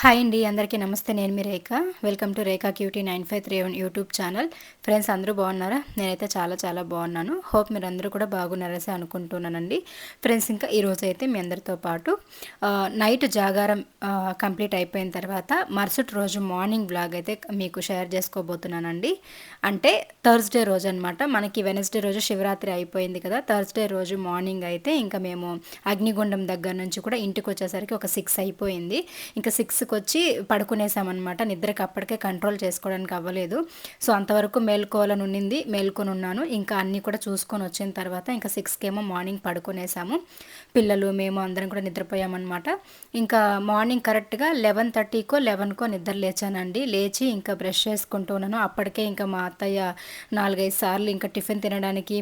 Hi అండి అందరికీ నమస్తే. నేను మీ Rekha. Welcome to Rekha cutie nine five three one YouTube channel. Friends అందరూ బాగున్నారా? నేనైతే చాలా చాలా బాగున్నాను. హోప్ మీరు అందరూ కూడా బాగున్నారసి అనుకుంటున్నానండి. ఫ్రెండ్స్ ఇంకా ఈరోజు అయితే మీ అందరితో పాటు నైట్ జాగారం కంప్లీట్ అయిపోయిన తర్వాత మరుసటి రోజు మార్నింగ్ బ్లాగ్ అయితే మీకు షేర్ చేసుకోబోతున్నానండి. అంటే థర్స్డే రోజు అనమాట మనకి వెనస్డే రోజు శివరాత్రి అయిపోయింది కదా. థర్స్డే రోజు మార్నింగ్ అయితే ఇంకా మేము అగ్నిగుండం దగ్గర నుంచి కూడా ఇంటికి వచ్చేసరికి ఒక సిక్స్ అయిపోయింది. ఇంకా సిక్స్ సిక్స్కి వచ్చి పడుకునేసామన్నమాట. నిద్రకి అప్పటికే కంట్రోల్ చేసుకోవడానికి అవ్వలేదు. సో అంతవరకు మేల్కోవాలని ఉండింది మేల్కొని ఉన్నాను ఇంకా అన్నీ కూడా చూసుకొని వచ్చిన తర్వాత ఇంకా సిక్స్కి ఏమో మార్నింగ్ పడుకునేసాము. పిల్లలు మేము అందరం కూడా నిద్రపోయామన్నమాట. ఇంకా మార్నింగ్ కరెక్ట్గా లెవెన్ థర్టీకో లెవెన్కో నిద్ర లేచానండి. లేచి ఇంకా బ్రష్ చేసుకుంటూ ఉన్నాను. అప్పటికే ఇంకా మా అత్తయ్య నాలుగైదు సార్లు ఇంకా టిఫిన్ తినడానికి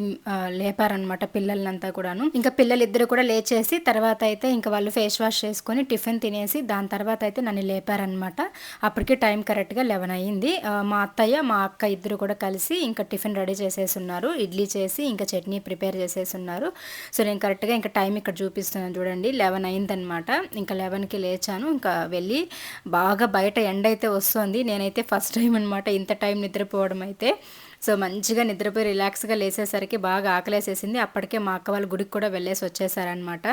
లేపారనమాట పిల్లలంతా కూడాను. ఇంకా పిల్లలిద్దరు కూడా లేచేసి తర్వాత అయితే ఇంకా వాళ్ళు ఫేస్ వాష్ చేసుకొని టిఫిన్ తినేసి దాని తర్వాత అయితే నన్ను లేపారనమాట అప్పటికే టైం కరెక్ట్గా లెవెన్ అయ్యింది. మా అత్తయ్య మా అక్క ఇద్దరు కూడా కలిసి ఇంకా టిఫిన్ రెడీ చేసేసి ఉన్నారు ఇడ్లీ చేసి ఇంకా చట్నీ ప్రిపేర్ చేసేసి ఉన్నారు సో నేను కరెక్ట్గా ఇంకా టైం ఇక్కడ చూపిస్తున్నాను చూడండి. లెవెన్ అయిందనమాట ఇంకా లెవెన్కి లేచాను. ఇంకా వెళ్ళి బాగా బయట ఎండ అయితే వస్తుంది. నేనైతే ఫస్ట్ టైం అనమాట ఇంత టైం నిద్రపోవడం అయితే. సో మంచిగా నిద్రపోయి రిలాక్స్గా లేసేసరికి బాగా ఆకలేసేసింది. అప్పటికే మా అక్క వాళ్ళ గుడికి కూడా వెళ్ళేసి వచ్చేసారనమాట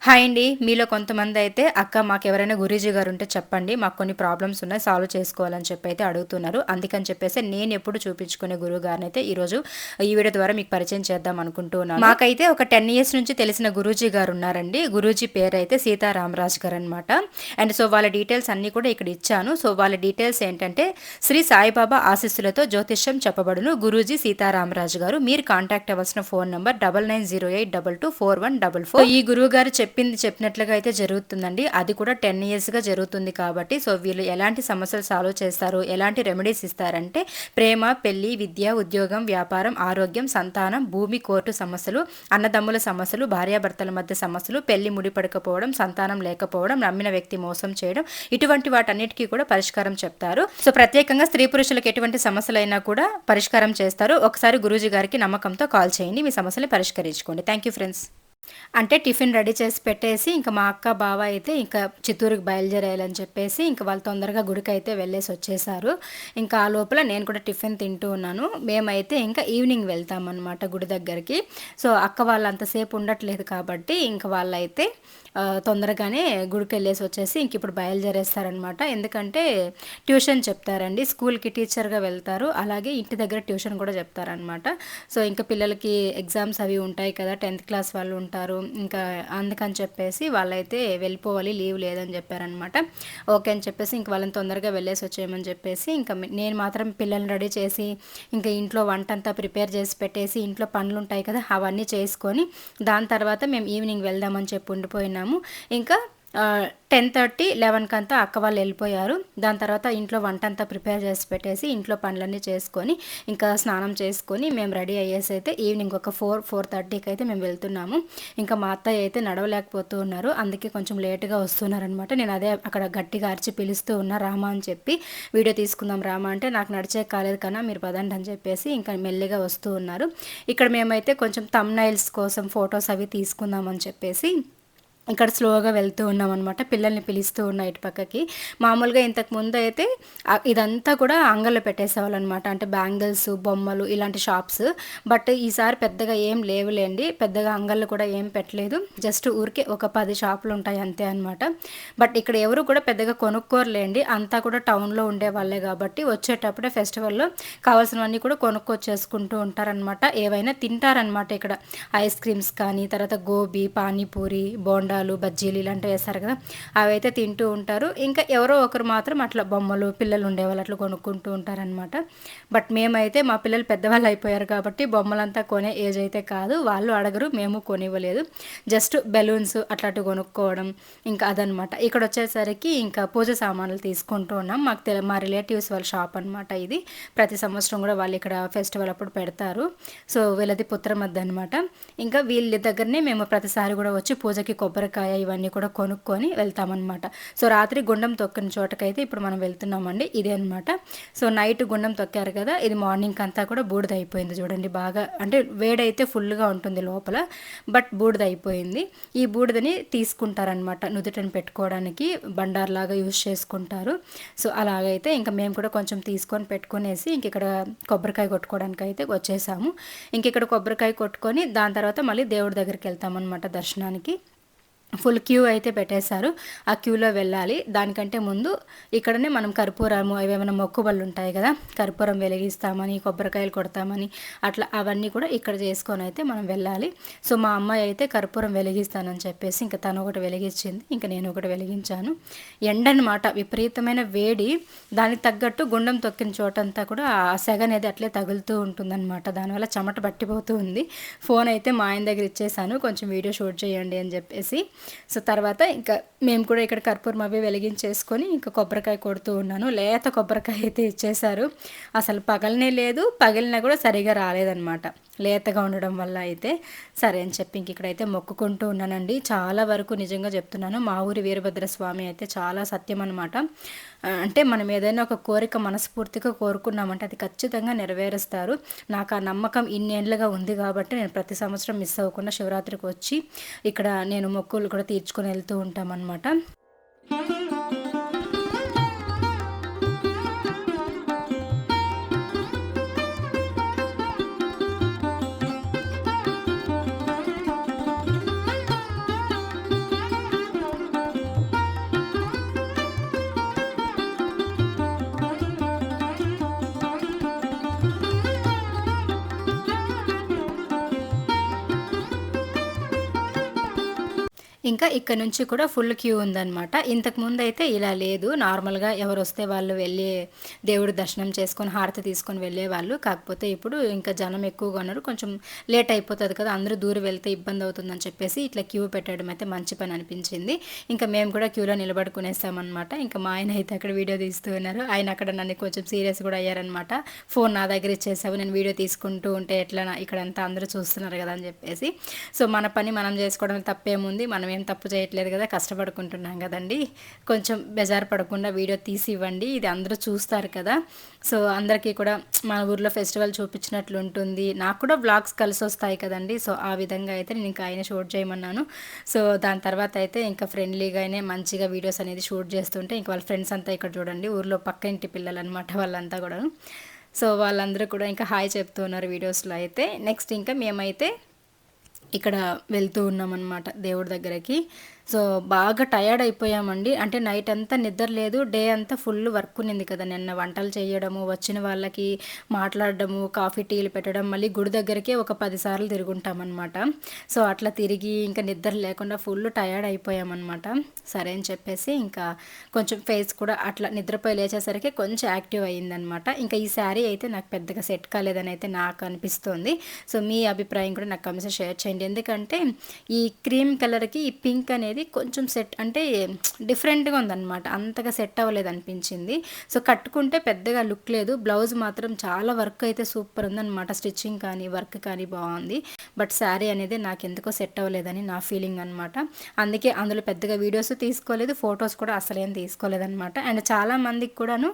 హాయ్ అండి. మీలో కొంతమంది అయితే అక్క మాకు ఎవరైనా గురూజీ గారు ఉంటే చెప్పండి. మాకు కొన్ని ప్రాబ్లమ్స్ ఉన్నాయి సాల్వ్ చేసుకోవాలని చెప్పి అయితే అడుగుతున్నారు. అందుకని చెప్పేసి నేను ఎప్పుడు చూపించుకునే గురువు గారిని అయితే ఈరోజు ఈ వీడియో ద్వారా మీకు పరిచయం చేద్దాం అనుకుంటున్నాను మాకైతే ఒక టెన్ ఇయర్స్ నుంచి తెలిసిన గురూజీ గారు ఉన్నారండి. గురూజీ పేరు అయితే సీతారామరాజ్ గారు అనమాట అండ్ సో వాళ్ళ డీటెయిల్స్ అన్ని కూడా ఇక్కడ ఇచ్చాను. సో వాళ్ళ డీటెయిల్స్ ఏంటంటే శ్రీ సాయిబాబా ఆశీస్సులతో జ్యోతిష్యం చెప్పబడును. గురూజీ సీతారామరాజు గారు. మీరు కాంటాక్ట్ అవ్వాల్సిన phone number double nine zero eight double two four one double four. ఈ గురువు గారు చెప్పింది చెప్పినట్లుగా అయితే జరుగుతుందండి. అది కూడా టెన్ ఇయర్స్గా జరుగుతుంది కాబట్టి సో వీళ్ళు ఎలాంటి సమస్యలు సాల్వ్ చేస్తారు ఎలాంటి రెమెడీస్ ఇస్తారంటే ప్రేమ పెళ్ళి విద్య ఉద్యోగం వ్యాపారం ఆరోగ్యం సంతానం భూమి కోర్టు సమస్యలు అన్నదమ్ముల సమస్యలు భార్యాభర్తల మధ్య సమస్యలు పెళ్ళి ముడిపడకపోవడం సంతానం లేకపోవడం నమ్మిన వ్యక్తి మోసం చేయడం ఇటువంటి వాటన్నిటికీ కూడా పరిష్కారం చెప్తారు. సో ప్రత్యేకంగా స్త్రీ పురుషులకు ఎటువంటి సమస్యలైనా కూడా పరిష్కారం చేస్తారు. ఒకసారి గురూజీ గారికి నమ్మకంతో కాల్ చేయండి మీ సమస్యలు పరిష్కరించుకోండి. Thank you friends. అంటే టిఫిన్ రెడీ చేసి పెట్టేసి ఇంకా మా అక్క బావ అయితే ఇంకా చిత్తూరుకి బయలుదేరేయాలని చెప్పేసి ఇంకా వాళ్ళు తొందరగా గుడికి అయితే వెళ్ళేసి వచ్చేసారు. ఇంకా ఆ లోపల నేను కూడా టిఫిన్ తింటూ ఉన్నాను. మేమైతే ఇంకా ఈవినింగ్ వెళ్తామన్నమాట గుడి దగ్గరికి. సో అక్క వాళ్ళు అంతసేపు ఉండట్లేదు కాబట్టి ఇంకా వాళ్ళైతే తొందరగానే గుడికి వెళ్ళేసి వచ్చేసి ఇంక ఇప్పుడు బయలుదేరేస్తారనమాట ఎందుకంటే ట్యూషన్ చెప్తారండి. స్కూల్కి టీచర్గా వెళ్తారు. అలాగే ఇంటి దగ్గర ట్యూషన్ కూడా చెప్తారనమాట సో ఇంకా పిల్లలకి ఎగ్జామ్స్ అవి ఉంటాయి కదా టెన్త్ క్లాస్ వాళ్ళు ఉంటారు. ఇంకా అందుకని చెప్పేసి వాళ్ళైతే వెళ్ళిపోవాలి లీవ్ లేదని చెప్పారనమాట ఓకే అని చెప్పేసి ఇంక వాళ్ళని తొందరగా వెళ్ళేసి వచ్చేయమని చెప్పేసి ఇంకా నేను మాత్రం పిల్లల్ని రెడీ చేసి ఇంకా ఇంట్లో వంట అంతా ప్రిపేర్ చేసి పెట్టేసి ఇంట్లో పనులు ఉంటాయి కదా అవన్నీ చేసుకొని దాని తర్వాత మేము ఈవినింగ్ వెళ్దామని చెప్పి ఉండిపోయినాము ఇంకా టెన్ థర్టీ లెవెన్కి అంతా అక్క వాళ్ళు వెళ్ళిపోయారు. దాని తర్వాత ఇంట్లో వంట అంతా ప్రిపేర్ చేసి పెట్టేసి ఇంట్లో పనులన్నీ చేసుకొని ఇంకా స్నానం చేసుకొని మేము రెడీ అయ్యేసి అయితే ఈవినింగ్ ఒక ఫోర్ ఫోర్ థర్టీకి అయితే మేము వెళ్తున్నాము. ఇంకా మా అత్తయ్య అయితే నడవలేకపోతూ ఉన్నారు. అందుకే కొంచెం లేట్గా వస్తున్నారనమాట. నేను అదే అక్కడ గట్టిగా అరిచి పిలుస్తూ ఉన్నా రామా అని చెప్పి వీడియో తీసుకుందాం రామా అంటే నాకు నడిచే కాలేదు కన్నా మీరు పదండి అని చెప్పేసి ఇంకా మెల్లిగా వస్తూ ఉన్నారు. ఇక్కడ మేమైతే కొంచెం తమ్నైల్స్ కోసం ఫొటోస్ అవి తీసుకుందామని చెప్పేసి ఇక్కడ స్లోగా వెళ్తూ ఉన్నాం అనమాట పిల్లల్ని పిలుస్తూ ఉన్నా ఇటు పక్కకి. మామూలుగా ఇంతకు ముందు అయితే ఇదంతా కూడా అంగల్లో పెట్టేసేవాళ్ళు అనమాట అంటే బ్యాంగిల్స్ బొమ్మలు ఇలాంటి షాప్స్. బట్ ఈసారి పెద్దగా ఏం లేవులేండి. పెద్దగా అంగళ్ళు కూడా ఏం పెట్టలేదు. జస్ట్ ఊరికే ఒక పది షాపులు ఉంటాయి అంతే అనమాట బట్ ఇక్కడ ఎవరు కూడా పెద్దగా కొనుక్కోరులేండి. అంతా కూడా టౌన్లో ఉండే వాళ్ళే కాబట్టి వచ్చేటప్పుడే ఫెస్టివల్లో కావాల్సినవన్నీ కూడా కొనుక్కొచ్చేసుకుంటూ ఉంటారనమాట ఏవైనా తింటారనమాట ఇక్కడ. ఐస్ క్రీమ్స్ కానీ తర్వాత గోబీ పానీపూరి బోండా బోండాలు బజ్జీలు ఇలాంటివి వేస్తారు కదా అవి అయితే తింటూ ఉంటారు. ఇంకా ఎవరో ఒకరు మాత్రం అట్లా బొమ్మలు పిల్లలు ఉండేవాళ్ళు అట్లా కొనుక్కుంటూ ఉంటారనమాట బట్ మేమైతే మా పిల్లలు పెద్దవాళ్ళు అయిపోయారు కాబట్టి బొమ్మలంతా కొనే ఏజ్ అయితే కాదు. వాళ్ళు అడగరు మేము కొనివ్వలేదు. జస్ట్ బెలూన్స్ అట్లాంటివి కొనుక్కోవడం ఇంకా అదనమాట ఇక్కడ వచ్చేసరికి ఇంకా పూజ సామాన్లు తీసుకుంటూ ఉన్నాం. మాకు తెల మా రిలేటివ్స్ వాళ్ళ షాప్ అనమాట ఇది. ప్రతి సంవత్సరం కూడా వాళ్ళు ఇక్కడ ఫెస్టివల్ అప్పుడు పెడతారు. సో వీళ్ళది పుత్రమద్ద అనమాట ఇంకా వీళ్ళ దగ్గరనే మేము ప్రతిసారి కూడా వచ్చి పూజకి కొబ్బరి కొబ్బరికాయ ఇవన్నీ కూడా కొనుక్కొని వెళ్తామన్నమాట. సో రాత్రి గుండం తొక్కిన చోటకైతే ఇప్పుడు మనం వెళ్తున్నామండి. ఇదే అనమాట సో నైట్ గుండం తొక్కారు కదా ఇది మార్నింగ్ అంతా కూడా బూడిద అయిపోయింది చూడండి. బాగా అంటే వేడైతే ఫుల్గా ఉంటుంది లోపల బట్ బూడిద అయిపోయింది ఈ బూడిదని తీసుకుంటారనమాట నుదుటను పెట్టుకోవడానికి బండార్లాగా యూజ్ చేసుకుంటారు. సో అలాగైతే ఇంకా మేము కూడా కొంచెం తీసుకొని పెట్టుకునేసి ఇంక ఇక్కడ కొబ్బరికాయ కొట్టుకోవడానికి అయితే వచ్చేసాము. ఇంక ఇక్కడ కొబ్బరికాయ కొట్టుకొని దాని తర్వాత మళ్ళీ దేవుడి దగ్గరికి వెళ్తామన్నమాట దర్శనానికి. ఫుల్ క్యూ అయితే పెట్టేశారు. ఆ క్యూలో వెళ్ళాలి. దానికంటే ముందు ఇక్కడనే మనం కర్పూరము ఏమైనా మొక్కుబళ్ళు ఉంటాయి కదా కర్పూరం వెలిగిస్తామని కొబ్బరికాయలు కొడతామని అట్లా అవన్నీ కూడా ఇక్కడ చేసుకొని అయితే మనం వెళ్ళాలి. సో మా అమ్మాయి అయితే కర్పూరం వెలిగిస్తానని చెప్పేసి ఇంకా తను ఒకటి వెలిగించింది. ఇంకా నేను ఒకటి వెలిగించాను. ఎండనమాట విపరీతమైన వేడి. దానికి తగ్గట్టు గుండం తొక్కిన చోటంతా కూడా ఆ సెగ అనేది అట్లే తగులుతూ ఉంటుందన్నమాట. దానివల్ల చెమట పట్టిపోతూ ఉంది. ఫోన్ అయితే మా ఆయన దగ్గర ఇచ్చేసాను కొంచెం వీడియో షూట్ చేయండి అని చెప్పేసి. సో తర్వాత ఇంకా మేము కూడా ఇక్కడ కర్పూరం అవి వెలిగించేసుకొని ఇంకా కొబ్బరికాయ కొడుతూ ఉన్నాను. లేత కొబ్బరికాయ అయితే ఇచ్చేశారు. అసలు పగలనే లేదు. పగిలినా కూడా సరిగా రాలేదనమాట లేతగా ఉండడం వల్ల అయితే సరే అని చెప్పి ఇంక ఇక్కడైతే మొక్కుకుంటూ ఉన్నానండి. చాలా వరకు నిజంగా చెప్తున్నాను మా ఊరి వీరభద్ర స్వామి అయితే చాలా సత్యం అనమాట అంటే మనం ఏదైనా ఒక కోరిక మనస్ఫూర్తిగా కోరుకున్నామంటే అది ఖచ్చితంగా నెరవేరుస్తారు. నాకు ఆ నమ్మకం ఇన్నేళ్ళుగా ఉంది కాబట్టి నేను ప్రతి సంవత్సరం మిస్ అవ్వకుండా శివరాత్రికి వచ్చి ఇక్కడ నేను మొక్కులు కూడా తీర్చుకొని వెళ్తూ ఉంటామన్నమాట. ఇంకా ఇక్కడ నుంచి కూడా ఫుల్ క్యూ ఉందన్నమాట. ఇంతకుముందు అయితే ఇలా లేదు. నార్మల్గా ఎవరు వస్తే వాళ్ళు వెళ్ళి దేవుడి దర్శనం చేసుకొని హారతి తీసుకొని వెళ్ళేవాళ్ళు కాకపోతే ఇప్పుడు ఇంకా జనం ఎక్కువగా ఉన్నారు. కొంచెం లేట్ అయిపోతుంది కదా. అందరూ దూరం వెళ్తే ఇబ్బంది అవుతుందని చెప్పేసి ఇట్లా క్యూ పెట్టడం అయితే మంచి పని అనిపించింది. ఇంకా మేము కూడా క్యూలో నిలబడుకునేసామన్నమాట. ఇంకా మా ఆయన అయితే అక్కడ వీడియో తీస్తూ ఉన్నారు. ఆయన అక్కడ నన్ను కొంచెం సీరియస్ కూడా అయ్యారనమాట ఫోన్ నా దగ్గర ఇచ్చేసావు. నేను వీడియో తీసుకుంటూ ఉంటే ఎట్లా ఇక్కడంతా అందరూ చూస్తున్నారు కదా అని చెప్పేసి. సో మన పని మనం చేసుకోవడం తప్పేముంది. మనం ఏం నేను తప్పు చేయట్లేదు కదా కష్టపడుకుంటున్నాం కదండి. కొంచెం బెజారు పడకుండా వీడియో తీసి ఇవ్వండి ఇది అందరూ చూస్తారు కదా. సో అందరికీ కూడా మన ఊర్లో ఫెస్టివల్ చూపించినట్లు ఉంటుంది. నాకు కూడా బ్లాగ్స్ కలిసి వస్తాయి కదండి. సో ఆ విధంగా అయితే నేను ఇంకా ఆయన షూట్ చేయమన్నాను. సో దాని తర్వాత అయితే ఇంకా ఫ్రెండ్లీగానే మంచిగా వీడియోస్ అనేది షూట్ చేస్తుంటే ఇంకా వాళ్ళ ఫ్రెండ్స్ అంతా ఇక్కడ చూడండి. ఊర్లో పక్క ఇంటి పిల్లలు అనమాట వాళ్ళంతా కూడా సో వాళ్ళందరూ కూడా ఇంకా హాయ్ చెప్తున్నారు వీడియోస్లో అయితే. నెక్స్ట్ ఇంకా మేమైతే ఇక్కడ వెళ్తూ ఉన్నామన్నమాట దేవుడి దగ్గరకి. సో బాగా టయర్డ్ అయిపోయామండి. అంటే నైట్ అంతా నిద్ర లేదు డే అంతా ఫుల్ వర్క్ ఉన్నింది కదా నిన్న వంటలు చేయడము వచ్చిన వాళ్ళకి మాట్లాడడము కాఫీ టీలు పెట్టడం మళ్ళీ గుడి దగ్గరికే ఒక పదిసార్లు తిరుగుంటామన్నమాట. సో అట్లా తిరిగి ఇంకా నిద్ర లేకుండా ఫుల్ టయర్డ్ అయిపోయామన్నమాట. సరే అని చెప్పేసి ఇంకా కొంచెం ఫేస్ కూడా అట్లా నిద్రపోయి లేచేసరికి కొంచెం యాక్టివ్ అయ్యిందనమాట ఇంకా ఈ శారీ అయితే నాకు పెద్దగా సెట్ కాలేదని అయితే నాకు అనిపిస్తుంది. సో మీ అభిప్రాయం కూడా నాకు కమిషన్ షేర్ చేయండి. ఎందుకంటే ఈ క్రీమ్ కలర్కి ఈ పింక్ అనేది అనేది కొంచెం సెట్ అంటే డిఫరెంట్గా ఉందన్నమాట. అంతగా సెట్ అవ్వలేదు అనిపించింది. సో కట్టుకుంటే పెద్దగా లుక్ లేదు. బ్లౌజ్ మాత్రం చాలా వర్క్ అయితే సూపర్ ఉందన్నమాట. స్టిచ్చింగ్ కానీ వర్క్ కానీ బాగుంది. బట్ శారీ అనేది నాకు ఎందుకో సెట్ అవ్వలేదని నా ఫీలింగ్ అనమాట అందుకే అందులో పెద్దగా వీడియోస్ తీసుకోలేదు ఫొటోస్ కూడా అసలేం తీసుకోలేదన్నమాట. అండ్ చాలా మందికి కూడాను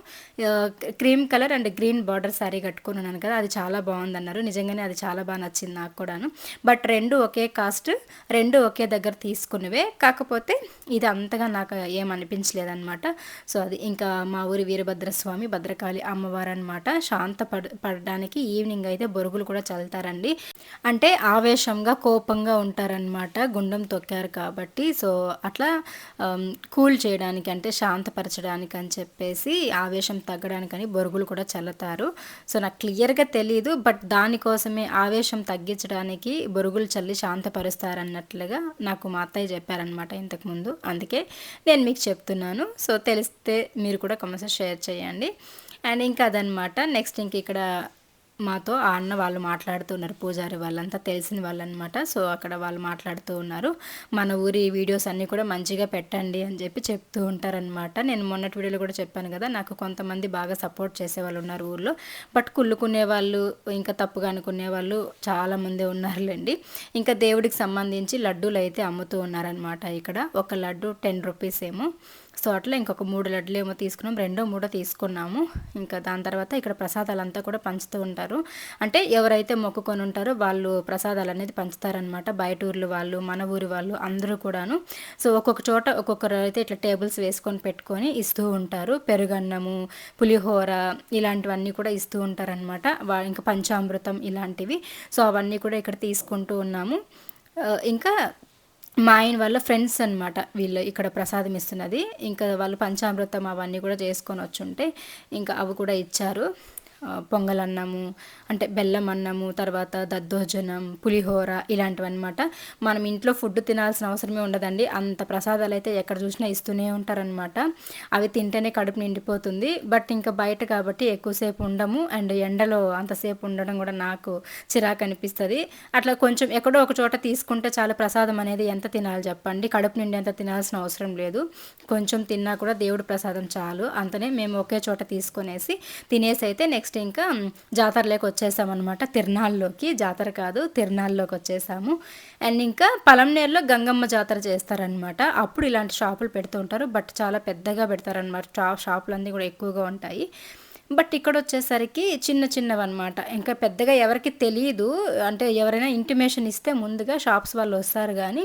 cream colour and green border sari కట్టుకున్నాను కదా అది చాలా బాగుందన్నారు. నిజంగానే అది చాలా బాగా నచ్చింది నాకు కూడాను. బట్ రెండు ఒకే కాస్ట్ రెండు ఒకే దగ్గర తీసుకునివే కాకపోతే ఇది అంతగా నాకు ఏమనిపించలేదన్నమాట సో అది ఇంకా మా ఊరి వీరభద్రస్వామి భద్రకాళి అమ్మవారు అనమాట శాంత పడ పడడానికి ఈవినింగ్ అయితే బొరుగులు కూడా చల్లుతారండి. అంటే ఆవేశంగా కోపంగా ఉంటారనమాట గుండం తొక్కారు కాబట్టి. సో అట్లా కూల్ చేయడానికి అంటే శాంతపరచడానికి అని చెప్పేసి ఆవేశం తగ్గడానికని బొరుగులు కూడా చల్లుతారు. సో నాకు క్లియర్గా తెలియదు బట్ దానికోసమే ఆవేశం తగ్గించడానికి బొరుగులు చల్లి శాంతపరుస్తారన్నట్లుగా నాకు మా అత్తయ్య చెప్పారనమాట అనమాట ఇంతకుముందు. అందుకే నేను మీకు చెప్తున్నాను. సో తెలిస్తే మీరు కూడా కమెంట్స్ షేర్ చేయండి. అండ్ ఇంకా అదనమాట నెక్స్ట్ ఇంక ఇక్కడ మాతో ఆ అన్న వాళ్ళు మాట్లాడుతున్నారు పూజారి వాళ్ళంతా తెలిసిన వాళ్ళనమాట. సో అక్కడ వాళ్ళు మాట్లాడుతూ ఉన్నారు. మన ఊరి వీడియోస్ అన్నీ కూడా మంచిగా పెట్టండి అని చెప్పి చెప్తూ ఉంటారనమాట నేను మొన్నటి వీడియోలో కూడా చెప్పాను కదా నాకు కొంతమంది బాగా సపోర్ట్ చేసే వాళ్ళు ఉన్నారు ఊర్లో. బట్ కుళ్ళుకునే వాళ్ళు ఇంకా తప్పుగా అనుకునే వాళ్ళు చాలామంది ఉన్నారులేండి. ఇంకా దేవుడికి సంబంధించి లడ్డూలు అయితే అమ్ముతూ ఉన్నారనమాట ఇక్కడ. ఒక లడ్డు టెన్ రూపీస్ ఏమో సో అట్లా ఇంకొక మూడు లడ్లు ఏమో తీసుకున్నాం. రెండో మూడో తీసుకున్నాము. ఇంకా దాని తర్వాత ఇక్కడ ప్రసాదాలు అంతా కూడా పంచుతూ ఉంటారు. అంటే ఎవరైతే మొక్కుకొని ఉంటారో వాళ్ళు ప్రసాదాలు అనేది పంచుతారనమాట బయట ఊర్లు వాళ్ళు మన ఊరి వాళ్ళు అందరూ కూడాను. సో ఒక్కొక్క చోట ఒక్కొక్కరు అయితే ఇట్లా టేబుల్స్ వేసుకొని పెట్టుకొని ఇస్తూ ఉంటారు. పెరుగన్నము పులిహోర ఇలాంటివన్నీ కూడా ఇస్తూ ఉంటారనమాట ఇంకా పంచామృతం ఇలాంటివి. సో అవన్నీ కూడా ఇక్కడ తీసుకుంటూ ఉన్నాము. ఇంకా మా ఆయన వాళ్ళ ఫ్రెండ్స్ అనమాట వీళ్ళు ఇక్కడ ప్రసాదం ఇస్తున్నది. ఇంకా వాళ్ళు పంచామృతం అవన్నీ కూడా చేసుకొని వచ్చుంటే ఇంకా అవి కూడా ఇచ్చారు. పొంగల్ అన్నము అంటే బెల్లం అన్నము తర్వాత దద్దోజనం పులిహోర ఇలాంటివన్నమాట. మనం ఇంట్లో ఫుడ్ తినాల్సిన అవసరమే ఉండదండి. అంత ప్రసాదాలు అయితే ఎక్కడ చూసినా ఇస్తూనే ఉంటారనమాట అవి తింటేనే కడుపు నిండిపోతుంది. బట్ ఇంకా బయట కాబట్టి ఎక్కువసేపు ఉండము. అండ్ ఎండలో అంతసేపు ఉండడం కూడా నాకు చిరాకు అనిపిస్తుంది. అట్లా కొంచెం ఎక్కడో ఒక చోట తీసుకుంటే చాలా ప్రసాదం అనేది ఎంత తినాలి చెప్పండి. కడుపు నిండి ఎంత తినాల్సిన అవసరం లేదు. కొంచెం తిన్నా కూడా దేవుడి ప్రసాదం చాలు. అంతనే మేము ఒకే చోట తీసుకునేసి తినేసి అయితే నెక్స్ట్ నెక్స్ట్ ఇంకా జాతరలోకి వచ్చేసామన్నమాట తిరునాళ్ళలోకి. జాతర కాదు తిరునాళ్ళలోకి వచ్చేసాము. అండ్ ఇంకా పలంనేరులో గంగమ్మ జాతర చేస్తారనమాట అప్పుడు ఇలాంటి షాపులు పెడుతూ ఉంటారు. బట్ చాలా పెద్దగా పెడతారనమాట షాపులు అన్నీ కూడా ఎక్కువగా ఉంటాయి. బట్ ఇక్కడ వచ్చేసరికి చిన్న చిన్నవి అనమాట ఇంకా పెద్దగా ఎవరికి తెలియదు అంటే ఎవరైనా ఇంటిమేషన్ ఇస్తే ముందుగా షాప్స్ వాళ్ళు వస్తారు కానీ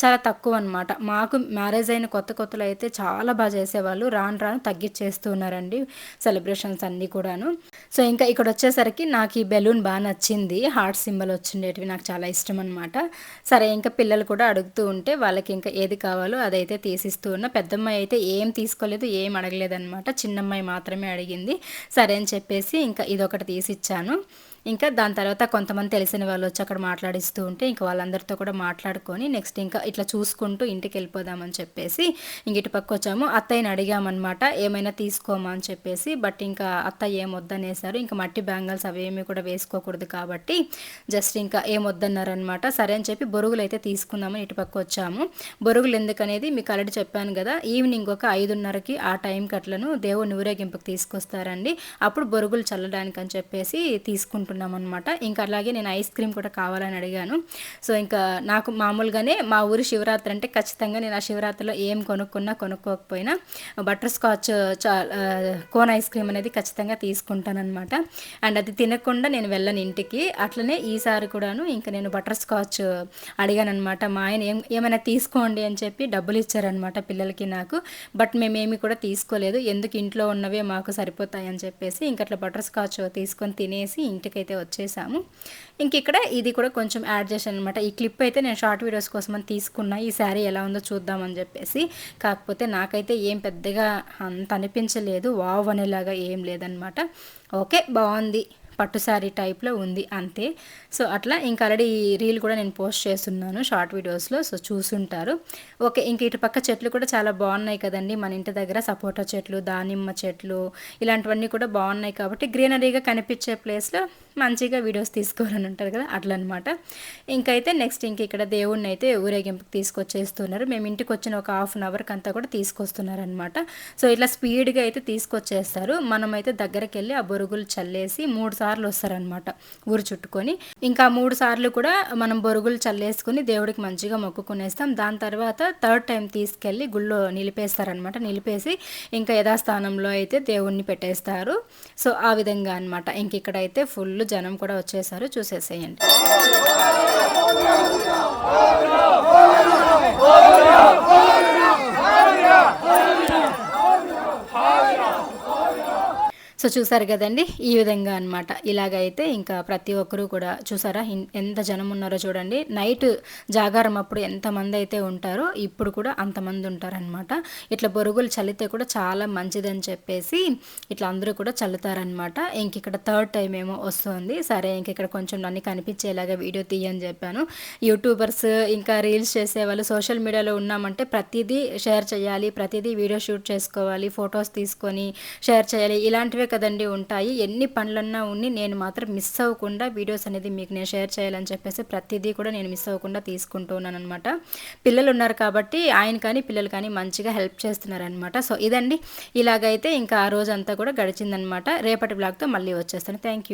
చాలా తక్కువ అనమాట మాకు మ్యారేజ్ అయిన కొత్త కొత్తలో అయితే చాలా బాగా చేసేవాళ్ళు. రాను రాను తగ్గించేస్తున్నారండి సెలబ్రేషన్స్ అన్నీ కూడాను. సో ఇంకా ఇక్కడ వచ్చేసరికి నాకు ఈ బెలూన్ బాగా నచ్చింది. హార్ట్ సింబల్ వచ్చిండేటివి నాకు చాలా ఇష్టం అనమాట సరే ఇంకా పిల్లలు కూడా అడుగుతూ ఉంటే వాళ్ళకి ఇంకా ఏది కావాలో అదైతే తీసిస్తూ ఉన్నా. పెద్దమ్మాయి అయితే ఏం తీసుకోలేదు ఏం అడగలేదు అనమాట చిన్నమ్మాయి మాత్రమే అడిగింది. సరే అని చెప్పేసి ఇంకా ఇదొకటి తీసిచ్చాను. ఇంకా దాని తర్వాత కొంతమంది తెలిసిన వాళ్ళు వచ్చి అక్కడ మాట్లాడిస్తూ ఉంటే ఇంకా వాళ్ళందరితో కూడా మాట్లాడుకొని నెక్స్ట్ ఇంకా ఇట్లా చూసుకుంటూ ఇంటికి వెళ్ళిపోదామని చెప్పేసి ఇంక ఇటు పక్క వచ్చాము. అత్తయ్యని అడిగామన్నమాట ఏమైనా తీసుకోమా అని చెప్పేసి బట్ ఇంకా అత్తయ్య ఏమొద్దనేసారు ఇంకా మట్టి బ్యాంగిల్స్ అవేమీ కూడా వేసుకోకూడదు కాబట్టి జస్ట్ ఇంకా ఏమొద్దన్నారనమాట సరే అని చెప్పి బొరుగులు అయితే తీసుకుందామని ఇటు పక్క వచ్చాము. బొరుగులు ఎందుకనేది మీకు ఆల్రెడీ చెప్పాను కదా ఈవినింగ్ ఒక ఐదున్నరకి ఆ టైంకి అట్లను దేవుడిని ఊరేగింపుకి తీసుకొస్తారండి. అప్పుడు బొరుగులు చల్లడానికి అని చెప్పేసి తీసుకుంటున్నాం అనుకున్నాం అనమాట ఇంకా అలాగే నేను ఐస్ క్రీమ్ కూడా కావాలని అడిగాను. సో ఇంకా నాకు మామూలుగానే మా ఊరి శివరాత్రి అంటే ఖచ్చితంగా నేను ఆ శివరాత్రిలో ఏం కొనుక్కున్నా కొనుక్కోకపోయినా butterscotch cone ice cream అనేది ఖచ్చితంగా తీసుకుంటానమాట అండ్ అది తినకుండా నేను వెళ్ళను ఇంటికి. అట్లనే ఈసారి కూడాను ఇంకా నేను బటర్ స్కాచ్ అడిగానమాట మా ఆయన ఏం ఏమైనా తీసుకోండి అని చెప్పి డబ్బులు ఇచ్చారనమాట పిల్లలకి నాకు. బట్ మేమేమి కూడా తీసుకోలేదు. ఎందుకు ఇంట్లో ఉన్నవే మాకు సరిపోతాయని చెప్పేసి ఇంక అట్లా బటర్ స్కాచ్ తీసుకొని తినేసి ఇంటికి అయితే వచ్చేసాము. ఇంక ఇక్కడ ఇది కూడా కొంచెం యాడ్ చేశాను అనమాట ఈ క్లిప్ అయితే నేను షార్ట్ వీడియోస్ కోసం అని తీసుకున్నా. ఈ శారీ ఎలా ఉందో చూద్దామని చెప్పేసి. కాకపోతే నాకైతే ఏం పెద్దగా అంత అనిపించలేదు. వావ్ అనేలాగా ఏం లేదనమాట ఓకే బాగుంది. పట్టు శారీ టైప్లో ఉంది అంతే. సో అట్లా ఇంకా ఆల్రెడీ ఈ రీల్ కూడా నేను పోస్ట్ చేస్తున్నాను షార్ట్ వీడియోస్లో సో చూసుంటారు. ఓకే ఇంక ఇటు పక్క చెట్లు కూడా చాలా బాగున్నాయి కదండి. మన ఇంటి దగ్గర సపోటా చెట్లు దానిమ్మ చెట్లు ఇలాంటివన్నీ కూడా బాగున్నాయి కాబట్టి గ్రీనరీగా కనిపించే ప్లేస్లో మంచిగా వీడియోస్ తీసుకోవాలని ఉంటారు కదా అట్లా అనమాట ఇంకైతే నెక్స్ట్ ఇంక ఇక్కడ దేవుడిని అయితే ఊరేగింపుకి తీసుకొచ్చేస్తున్నారు. మేము ఇంటికి వచ్చిన ఒక హాఫ్ అన్ అవర్కి అంతా కూడా తీసుకొస్తున్నారనమాట. సో ఇట్లా స్పీడ్గా అయితే తీసుకొచ్చేస్తారు. మనమైతే దగ్గరికి వెళ్ళి ఆ బొరుగులు చల్లేసి మూడు సార్లు వస్తారనమాట ఊరు చుట్టుకొని. ఇంకా మూడు సార్లు కూడా మనం బొరుగులు చల్లేసుకుని దేవుడికి మంచిగా మొక్కుకునేస్తాం. దాని తర్వాత థర్డ్ టైం తీసుకెళ్ళి గుళ్ళో నిలిపేస్తారనమాట. నిలిపేసి ఇంకా యథాస్థానంలో అయితే దేవుణ్ణి పెట్టేస్తారు. సో ఆ విధంగా అనమాట. ఇంక ఇక్కడైతే ఫుల్ జనం కూడా వచ్చేసారు. చూసేసేయండి. సో చూసారు కదండి ఈ విధంగా అనమాట ఇలాగైతే ఇంకా ప్రతి ఒక్కరూ కూడా చూసారా ఎంత జనం ఉన్నారో చూడండి. నైట్ జాగారం అప్పుడు ఎంతమంది అయితే ఉంటారో ఇప్పుడు కూడా అంతమంది ఉంటారనమాట ఇట్లా బొరుగులు చల్లితే కూడా చాలా మంచిదని చెప్పేసి ఇట్లా అందరూ కూడా చల్లుతారనమాట ఇంక ఇక్కడ థర్డ్ టైం ఏమో వస్తుంది. సరే ఇంక ఇక్కడ కొంచెం నన్ను కనిపించేలాగా వీడియో తీయని చెప్పాను. యూట్యూబర్స్ ఇంకా రీల్స్ చేసేవాళ్ళు సోషల్ మీడియాలో ఉన్నామంటే ప్రతిదీ షేర్ చేయాలి ప్రతిదీ వీడియో షూట్ చేసుకోవాలి ఫొటోస్ తీసుకొని షేర్ చేయాలి. ఇలాంటివే కదండి ఉంటాయి. ఎన్ని పనులన్నా ఉన్ని నేను మాత్రం మిస్ అవ్వకుండా వీడియోస్ అనేది మీకు నేను షేర్ చేయాలని చెప్పేసి ప్రతిదీ కూడా నేను మిస్ అవ్వకుండా తీసుకుంటున్నాను అనమాట పిల్లలు ఉన్నారు కాబట్టి ఆయన కానీ పిల్లలు కానీ మంచిగా హెల్ప్ చేస్తున్నారనమాట సో ఇదండి. ఇలాగైతే ఇంకా ఆ రోజంతా కూడా గడిచిందనమాట రేపటి బ్లాగ్తో మళ్ళీ వచ్చేస్తాను. Thank you